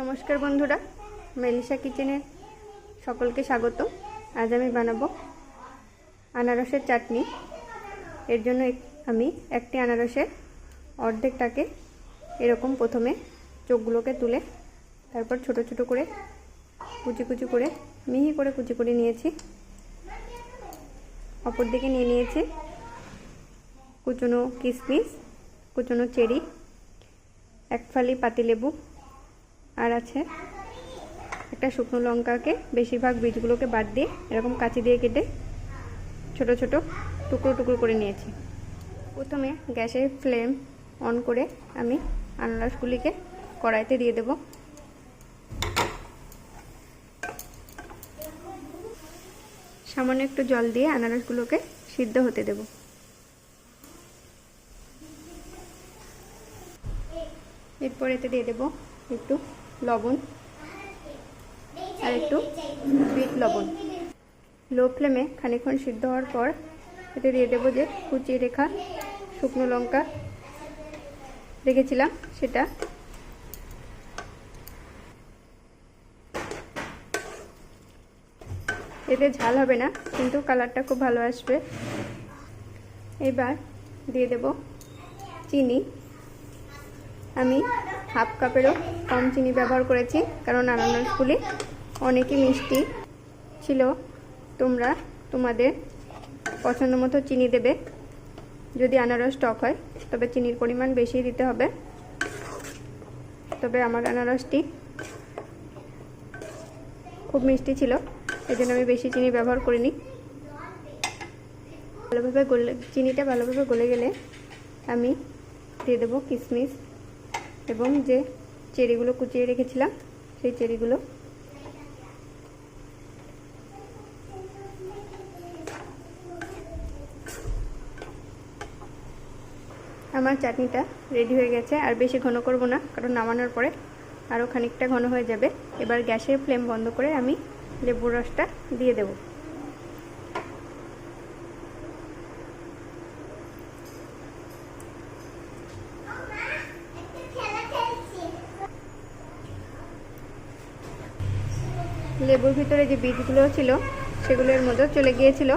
নমস্কার বন্ধুরা মেলিসা কিচেনে সকলকে স্বাগত। আজ আমি বানাবো আনারসের চাটনি। এর জন্য আমি একটি আনারসের অর্ধেকটাকে এরকম প্রথমে চোখগুলোকে তুলে তারপর ছোট ছোট করে কুচি কুচি করে, মিহি করে কুচি করে নিয়েছি। অপর দিকে নিয়ে নিয়েছি কুচনো কিশমিশ কুচনো চেরি এক ফালি পাতিলেবু আর আছে একটা শুকনো লঙ্কাকে, বেশিরভাগ বীজগুলোকে বাদ দিয়ে এরকম কাঁচি দিয়ে কেটে ছোট ছোট টুকরো টুকরো করে নিয়েছি। প্রথমে গ্যাসের ফ্লেম অন করে আমি আনারসগুলিকে কড়াইতে দিয়ে দেব। সামান্য একটু জল দিয়ে আনারসগুলোকে সিদ্ধ হতে দেব। এরপর এতে দিয়ে দেব একটু লবণ, আর একটু বিট লবণ। লো ফ্লেমে খানিক্ষণ সিদ্ধ হওয়ার পর এতে দিয়ে দেবো যে কুচিয়ে রেখা শুকনো লঙ্কা রেখেছিলাম, সেটা। এতে ঝাল হবে না, কিন্তু কালারটা খুব ভালো আসবে। এবার দিয়ে দেব চিনি। আমি হাফ কাপেরও কম চিনি ব্যবহার করেছি, কারণ আনারসগুলি অনেকই মিষ্টি ছিল। তোমরা তোমাদের পছন্দ মতো চিনি দেবে। যদি আনারস টক হয়, তবে চিনির পরিমাণ বেশি দিতে হবে। তবে আমার আনারসটি খুব মিষ্টি ছিল এই জন্য আমি বেশি চিনি ব্যবহার করিনি। ভালোভাবে গলে, চিনিটা ভালোভাবে গলে গেলে আমি দিয়ে দেবো কিশমিশ এবং যে চেরিগুলো কুচিয়ে রেখেছিলাম, সেই চেরিগুলো আমার চাটনিটা রেডি হয়ে গেছে। আর বেশি ঘন করব না, কারণ নামানোর পরে আরও খানিকটা ঘন হয়ে যাবে। এবার গ্যাসের ফ্লেম বন্ধ করে আমি লেবুর রসটা দিয়ে দেবো। লেবুর ভিতরে যে বীজগুলো ছিল, সেগুলোর মধ্যে চলে গিয়েছিল।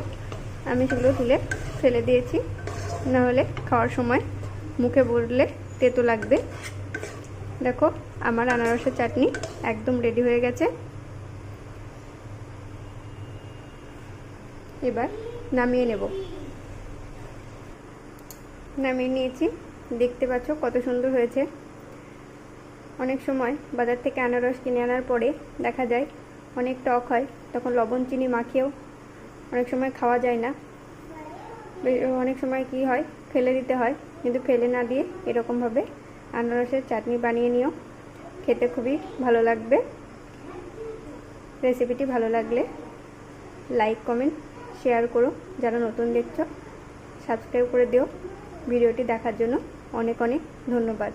আমি সেগুলো তুলে ফেলে দিয়েছি। নাহলে খাওয়ার সময় মুখে বললে তেতো লাগবে। দেখো, আমার আনারসের চাটনি একদম রেডি হয়ে গেছে। এবার নামিয়ে নেব। নামিয়ে নিয়েছি। দেখতে পাচ্ছ কত সুন্দর হয়েছে। অনেক সময় বাজার থেকে আনারস কিনে আনার পরে দেখা যায় অনেক টক হয়, তখন লবণ, চিনি মাখিয়েও অনেক সময় খাওয়া যায় না। অনেক সময় কি হয়, ফেলে দিতে হয়, কিন্তু ফেলে না দিয়ে এরকমভাবে আনারসের চাটনি বানিয়ে নিও। খেতে খুবই ভালো লাগবে। রেসিপিটি ভালো লাগলে লাইক, কমেন্ট, শেয়ার করো। যারা নতুন দেখছ, সাবস্ক্রাইব করে দিও। ভিডিওটি দেখার জন্য অনেক অনেক ধন্যবাদ।